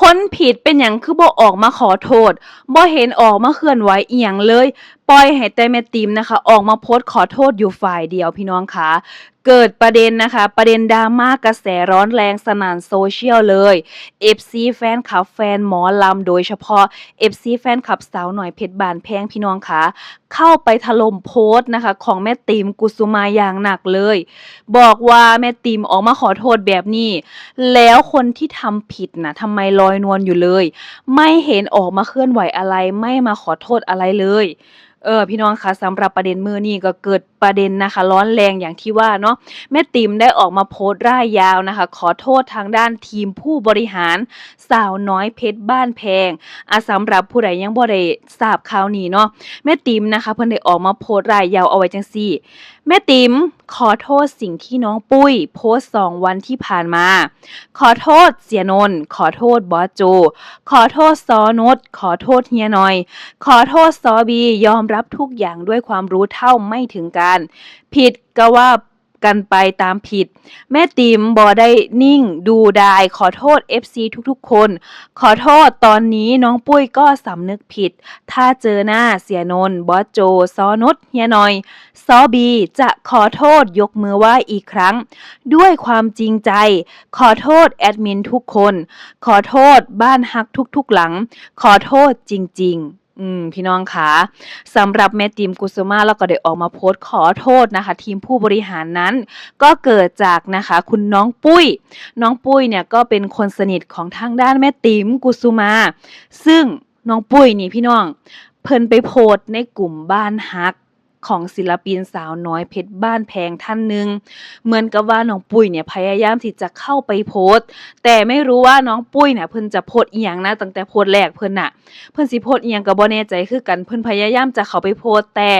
คนผิดเป็นหยังคือบ่ออกมาขอโทษ บ่เห็นออกมาเคลื่อนไหวอีหยังเลย ล่อยให้แต่แม่ติมนะคะ ออกมาโพสต์ขอโทษอยู่ฝ่ายเดียวพี่น้องคะเกิดประเด็นนะคะ ประเด็นดราม่ากระแสร้อนแรงสนั่นโซเชียลเลย FC แฟนคลับแฟนหมอลำโดยเฉพาะ FC แฟนคลับสาวหน่อยเพชรบานแพงพี่น้องคะเข้าไปถล่มโพสต์นะคะ ของแม่ติมกุสุมาอย่างหนักเลย บอกว่าแม่ติมออกมาขอโทษแบบนี้ แล้วคนที่ทำผิดนะทำไมลอยนวลอยู่เลย ไม่เห็นออกมาเคลื่อนไหวอะไรไม่มาขอโทษอะไรเลยเออพี่น้องคะสำหรับประเด็นมือนี่ก็เกิดประเด็นนะคะ ร้อนแรงอย่างที่ว่าเนาะแม่ติ๋มได้ออกมาโพสต์ร่ายยาวนะคะ ขอโทษทางด้านทีมผู้บริหารสาวน้อยเพชรบ้านแพงอะสำหรับผู้ใดยังบ่ได้ทราบข่าวนี้เนาะแม่ติ๋มนะคะ เพิ่นได้ออกมาโพสต์ร่ายยาวเอาไว้จังซี่ แม่ติ๋มขอโทษสิ่งที่น้องปุ้ย โพสต์สองวันที่ผ่านมา ขอโทษเสียนนท์ขอโทษบอสโจ ขอโทษซอนดขอโทษเฮียหน่อย ขอโทษซอบียอมรับทุกอย่างด้วยความรู้เท่าไม่ถึงการ ผิดก็ว่ากันไปตามผิด แม่ติมบอได้นิ่งดูดายขอโทษ FC ทุกๆคน ขอโทษตอนนี้น้องปุ้ยก็สำนึกผิด ถ้าเจอหน้าเสียนนท์บอสโจ ซอนุชเฮียหน่อย ซอบีจะขอโทษยกมือไหว้อีกครั้ง ด้วยความจริงใจ ขอโทษแอดมินทุกคน ขอโทษบ้านฮักทุกๆหลัง ขอโทษจริง ๆ อืมพี่น้องคะสำหรับแม่ทีมกุสุมาแล้วก็ได้ออกมาโพสต์ขอโทษนะคะ ทีมผู้บริหารนั้น ก็เกิดจากนะคะ คุณน้องปุ้ย น้องปุ้ยเนี่ยก็เป็นคนสนิทของทางด้านแม่ติมกุสุมา ซึ่งน้องปุ้ยนี่พี่น้อง เพิ่นไปโพสต์ในกลุ่มบ้านฮัก ของศิลปินสาวน้อยเพชรบ้านแพงท่านหนึ่งเหมือนกับว่าน้องปุ้ยเนี่ยพยายามที่จะเข้าไปโพสต์ แต่ไม่รู้ว่าน้องปุ้ยเนี่ยเพิ่นจะโพสต์อีหยังนะตั้งแต่โพสต์แรกเพิ่นน่ะ เพิ่นสิโพสต์อีหยังก็บ่แน่ใจคือกันเพิ่นพยายามจะเข้าไปโพสต์แต่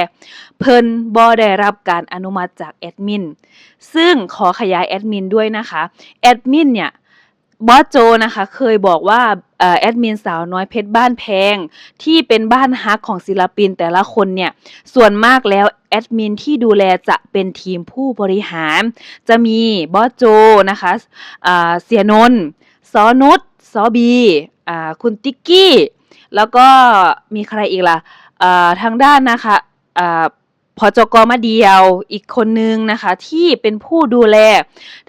เพิ่นบ่ได้รับการอนุมัติจากแอดมินซึ่งขอขยายแอดมินด้วยนะคะแอดมินเนี่ย บอสโจนะคะเคยบอกว่าแอดมินสาวน้อยเพชรบ้านแพง ที่เป็นบ้านฮักของศิลปินแต่ละคนเนี่ย ส่วนมากแล้วแอดมินที่ดูแลจะเป็นทีมผู้บริหาร จะมีบอสโจนะคะเสียนนท์ซอนุชซอบีอคุณติ๊กกี้ แล้วก็มีใครอีกล่ะอ่าทางด้านนะคะ อ่าพอจกมาเดียวอีกคนนึงนะคะ ที่เป็นผู้ดูแล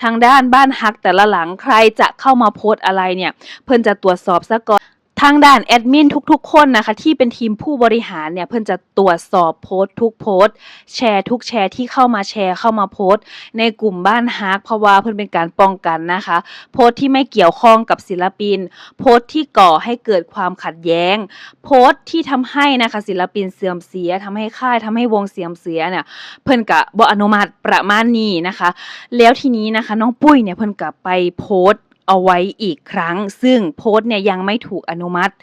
ทางด้านบ้านฮักแต่ละหลังใครจะเข้ามาโพสอะไรเนี่ย เพิ่นจะตรวจสอบซะก่อน ทางด้านแอดมินทุกๆ คนนะคะ ที่เป็นทีมผู้บริหารเนี่ยเพิ่นจะตรวจสอบโพสต์ทุกโพสต์ แชร์ทุกแชร์ที่เข้ามาแชร์เข้ามาโพสต์ ในกลุ่มบ้านฮักเพราะว่าเพิ่นเป็นการป้องกันนะคะ โพสต์ที่ไม่เกี่ยวข้องกับศิลปิน โพสต์ที่ก่อให้เกิดความขัดแย้ง โพสต์ที่ทำให้นะคะศิลปินเสื่อมเสียทำให้ค่ายทำให้วงเสื่อมเสียเนี่ยเพิ่นกะบ่อนุมัติประมาณนี้นะคะ แล้วทีนี้นะคะ น้องปุ้ยเนี่ยเพิ่นกับไปโพสต์ เอาไว้อีกครั้ง ซึ่งโพสต์เนี่ยยังไม่ถูกอนุมัติ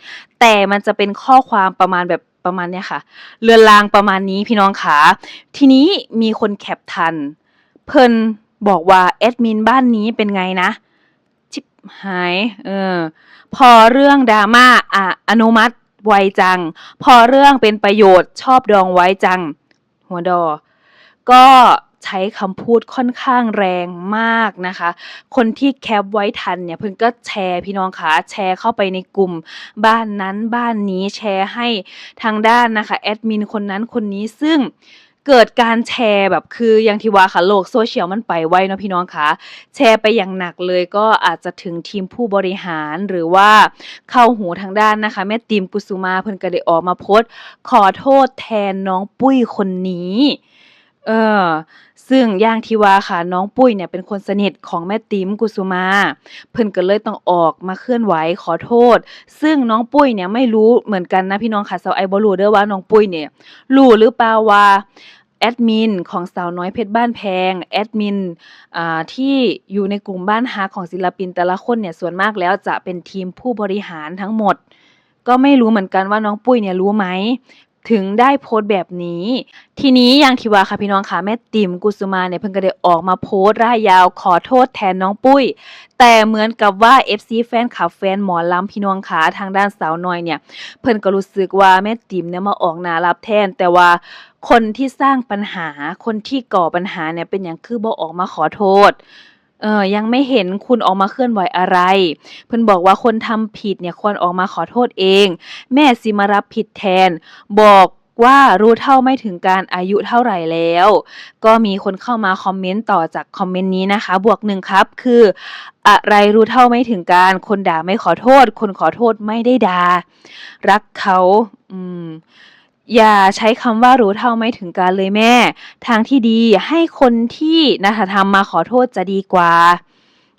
แต่มันจะเป็นข้อความประมาณแบบประมาณเนี้ยค่ะเรือนรางประมาณนี้พี่น้องขาทีนี้มีคนแคปทัน เพิ่นบอกว่าแอดมินบ้านนี้เป็นไงนะชิบหายเออพอเรื่องดราม่าอะอนุมัติไวจัง พอเรื่องเป็นประโยชน์ชอบดองไว้จัง หัวดอ ก็ ใช้คำพูดค่อนข้างแรงมากนะคะ คนที่แคปไว้ทันเนี่ยเพิ่นก็แชร์พี่น้องคะแชร์เข้าไปในกลุ่ม บ้านนั้นบ้านนี้แชร์ให้ทางด้านนะคะแอดมินคนนั้นคนนี้ซึ่งเกิดการแชร์แบบคืออย่างที่ว่าค่ะโลกโซเชียลมันไปไวเนาะพี่น้องคะแชร์ไปอย่างหนักเลยก็อาจจะถึงทีมผู้บริหารหรือว่าเข้าหูทางด้านนะคะ แม่ติมกุสุมาเพิ่นก็ได้ออกมาโพสต์ขอโทษแทนน้องปุ้ยคนนี้ เออ ซึ่งอย่างที่ว่าค่ะน้องปุ้ยเนี่ยเป็นคนสนิทของแม่ติ๋มกุสุมา เพิ่นก็เลยต้องออกมาเคลื่อนไหวขอโทษ ซึ่งน้องปุ้ยเนี่ยไม่รู้เหมือนกันนะพี่น้องค่ะสาวไอบ่รู้เด้อว่าน้องปุ้ยเนี่ยรู้หรือเปล่าว่าแอดมินของสาวน้อยเพชรบ้านแพงแอดมินอ่าที่อยู่ในกลุ่มบ้านฮักของศิลปินแต่ละคนเนี่ยส่วนมากแล้วจะเป็นทีมผู้บริหารทั้งหมด ก็ไม่รู้เหมือนกันว่าน้องปุ้ยเนี่ยรู้ไหม ถึงได้โพสต์แบบนี้ ทีนี้อย่างที่ว่าค่ะพี่น้องค่ะแม่ติ๋มกุสุมาเนี่ยเพิ่นก็ได้ออกมาโพสต์ร่ายยาวขอโทษแทนน้องปุ้ย แต่เหมือนกับว่า FC แฟนคลับแฟนหมอลำพี่น้องขาทางด้านสาวน้อยเนี่ย เพิ่นก็รู้สึกว่าแม่ติ๋มเนี่ยมาออกหน้ารับแทน แต่ว่าคนที่สร้างปัญหาคนที่ก่อปัญหาเนี่ยเป็นอย่างคือบ่ออกมาขอโทษ เออยังไม่เห็นคุณออกมาเคลื่อนไหวอะไร เพิ่นบอกว่าคนทำผิดเนี่ยควรออกมาขอโทษเอง แม่สิมารับผิดแทน บอกว่ารู้เท่าไม่ถึงการอายุเท่าไหร่แล้ว ก็มีคนเข้ามาคอมเมนต์ต่อจากคอมเมนต์นี้นะคะ บวกหนึ่งครับ คือ อะไรรู้เท่าไม่ถึงการ คนด่าไม่ขอโทษ คนขอโทษไม่ได้ด่ารักเขา อืม อย่าใช้คำว่ารู้เท่าไม่ถึงการเลยแม่ ทางที่ดีให้คนที่นะคะทำมาขอโทษจะดีกว่า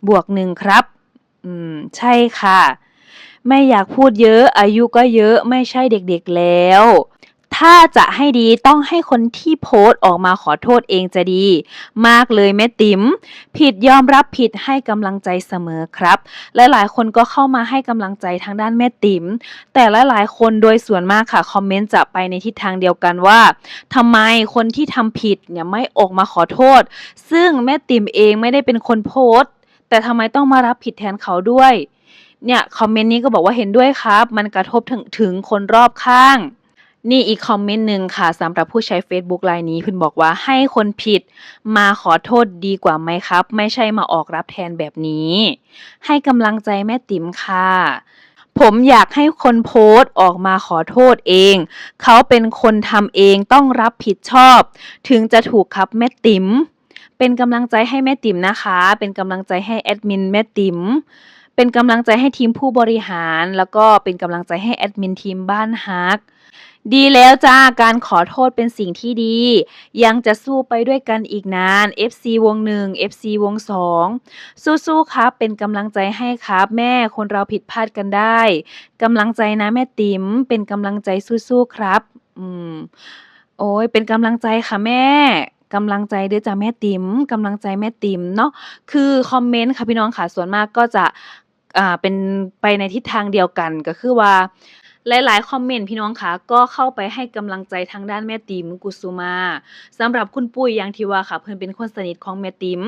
บวกหนึ่งครับ อืม ใช่ค่ะ ไม่อยากพูดเยอะ อายุก็เยอะ ไม่ใช่เด็กๆแล้ว ถ้าจะให้ดีต้องให้คนที่โพสต์ออกมาขอโทษเองจะดี มากเลยแม่ติ๋มผิดยอมรับผิดให้กำลังใจเสมอครับ หลายๆ คนก็เข้ามาให้กำลังใจทางด้านแม่ติ๋มแต่หลายๆ คนโดยส่วนมากค่ะคอมเมนต์จะไปในทิศทางเดียวกันว่าทำไมคนที่ทำผิดเนี่ยไม่ออกมาขอโทษ ซึ่งแม่ติ๋มเองไม่ได้เป็นคนโพสต์ แต่ทำไมต้องมารับผิดแทนเขาด้วยเนี่ยคอมเมนต์นี้ก็บอกว่าเห็นด้วยครับ มันกระทบถึงถึงคนรอบข้าง นี่อีกคอมเมนต์หนึ่งค่ะสำหรับผู้ใช้ Facebook รายนี้เพิ่นบอกว่าให้คนผิดมาขอโทษดีกว่าไหมครับ ไม่ใช่มาออกรับแทนแบบนี้ ให้กำลังใจแม่ติ๋มค่ะ ผมอยากให้คนโพสต์ออกมาขอโทษเอง เขาเป็นคนทำเองต้องรับผิดชอบ ถึงจะถูกครับแม่ติ๋มเป็นกำลังใจให้แม่ติ๋มนะคะ เป็นกำลังใจให้แอดมินแม่ติ๋มเป็นกำลังใจให้ทีมผู้บริหาร แล้วก็เป็นกำลังใจให้แอดมินทีมบ้านฮัก ดีแล้วจ้าการขอโทษเป็นสิ่งที่ดี ยังจะสู้ไปด้วยกันอีกนาน FC วงหนึ่ง FC วงสองสู้ๆครับ เป็นกำลังใจให้ครับ แม่คนเราผิดพลาดกันได้กำลังใจนะแม่ติ๋มเป็นกำลังใจสู้ๆครับ อืม โอ้ยเป็นกำลังใจค่ะแม่กำลังใจเด้อจ้ะแม่ติ๋มกำลังใจแม่ติ๋มเนาะคือคอมเมนต์ค่ะพี่น้องค่ะส่วนมากก็จะอ่าเป็นไปในทิศทางเดียวกันก็คือว่า หลายๆ คอมเมนต์พี่น้องคะก็เข้าไปให้กำลังใจทางด้านแม่ติ๋มกุสุมาสำหรับคุณปุ้ยอย่างที่ว่าค่ะ เพิ่นเป็นคนสนิทของแม่ติ๋ม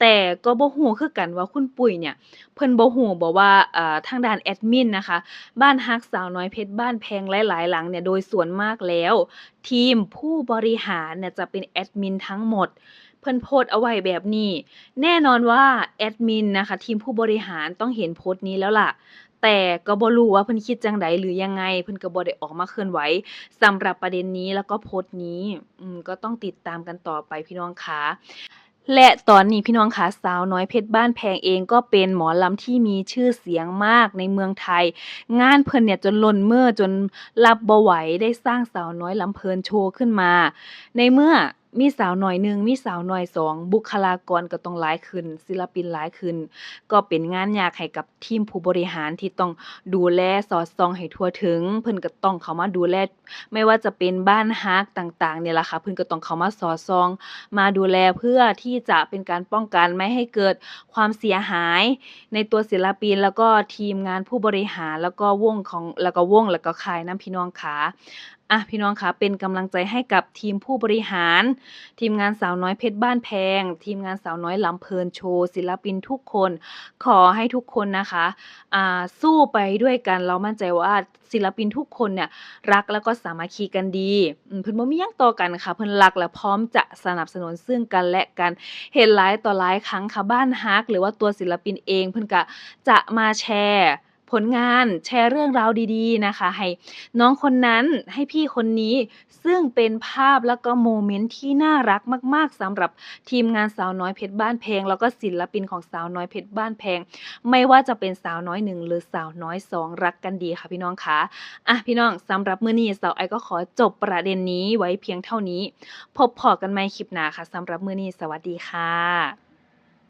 แต่ก็บ่ฮู้คือกันว่าคุณปุ้ยเนี่ย เพิ่นบ่ฮู้บ่ว่าอ่าทางด้านแอดมินนะคะ บ้านฮักสาวน้อยเพชรบ้านแพงหลายๆ หลังเนี่ยโดยส่วนมากแล้ว ทีมผู้บริหารเนี่ยจะเป็นแอดมินทั้งหมดเพิ่นโพสเอาไว้แบบนี้ แน่นอนว่าแอดมินนะคะ ทีมผู้บริหารต้องเห็นโพสต์นี้แล้วล่ะ แต่ก็บ่รู้ว่าเพิ่นคิดจังใดหรือยังไง เพิ่นก็บ่ได้ออกมาเคลื่อนไหวสำหรับประเด็นนี้แล้วก็โพสต์นี้อืมก็ต้องติดตามกันต่อไปพี่น้องคะและตอนนี้พี่น้องคะสาวน้อยเพชรบ้านแพงเองก็เป็นหมอลำที่มีชื่อเสียงมากในเมืองไทย งานเพิ่นเนี่ยจนล้นเมื่อจนรับบ่ไหวได้สร้างสาวน้อยลำเพลินโชว์ขึ้นมา ในเมื่อ มีสาวหน้อยหนึ่งมีสาวหน้อยสองบุคลากรก็ต้องหลายขึ้น ศิลปินหลายขึ้น ก็เป็นงานยากให้กับทีมผู้บริหารที่ต้องดูแลสอดส่องให้ทั่วถึง เพิ่นก็ต้องเข้ามาดูแลไม่ว่าจะเป็นบ้านฮักต่างๆเนี่ยล่ะค่ะเพิ่นก็ต้องเข้ามาสอดส่อง มาดูแลเพื่อที่จะเป็นการป้องกันไม่ให้เกิดความเสียหาย ในตัวศิลปินแล้วก็ทีมงานผู้บริหารแล้วก็วงของแล้วก็วงแล้วก็ค่ายนำพี่น้องขาอะพี่น้องคะเป็นกำลังใจให้กับทีมผู้บริหาร ทีมงานสาวน้อยเพชรบ้านแพง ทีมงานสาวน้อยลำเพลินโชว์ศิลปินทุกคน ขอให้ทุกคนนะคะอ่าสู้ไปด้วยกันเรามั่นใจว่าศิลปินทุกคนเนี่ยรักแล้วก็สามัคคีกันดีเพิ่อนบ่มียังต่อกันค่ะ เพิ่อนรักและพร้อมจะสนับสนุนซึ่งกันและกันเห็นหลายต่อหลายครั้งค่ะบ้านฮักหรือว่าตัวศิลปินเองเพิ่อนก็จะมาแชร์ ผลงานแชร์เรื่องราวดีๆนะคะ ให้น้องคนนั้นให้พี่คนนี้ซึ่งเป็นภาพแล้วก็โมเมนต์ที่น่ารักมาก ๆสำหรับทีมงานสาวน้อยเพชรบ้านแพง แล้วก็ศิลปินของสาวน้อยเพชรบ้านแพง ไม่ว่าจะเป็นสาวน้อยหนึ่งหรือสาวน้อยสองรักกันดีค่ะพี่น้องคะอะพี่น้องสำหรับมื้อนี้สาวไอก็ขอจบประเด็นนี้ไว้เพียงเท่านี้ พบพอกันใหม่คลิปหน้าค่ะสำหรับมื้อนี้สวัสดีค่ะ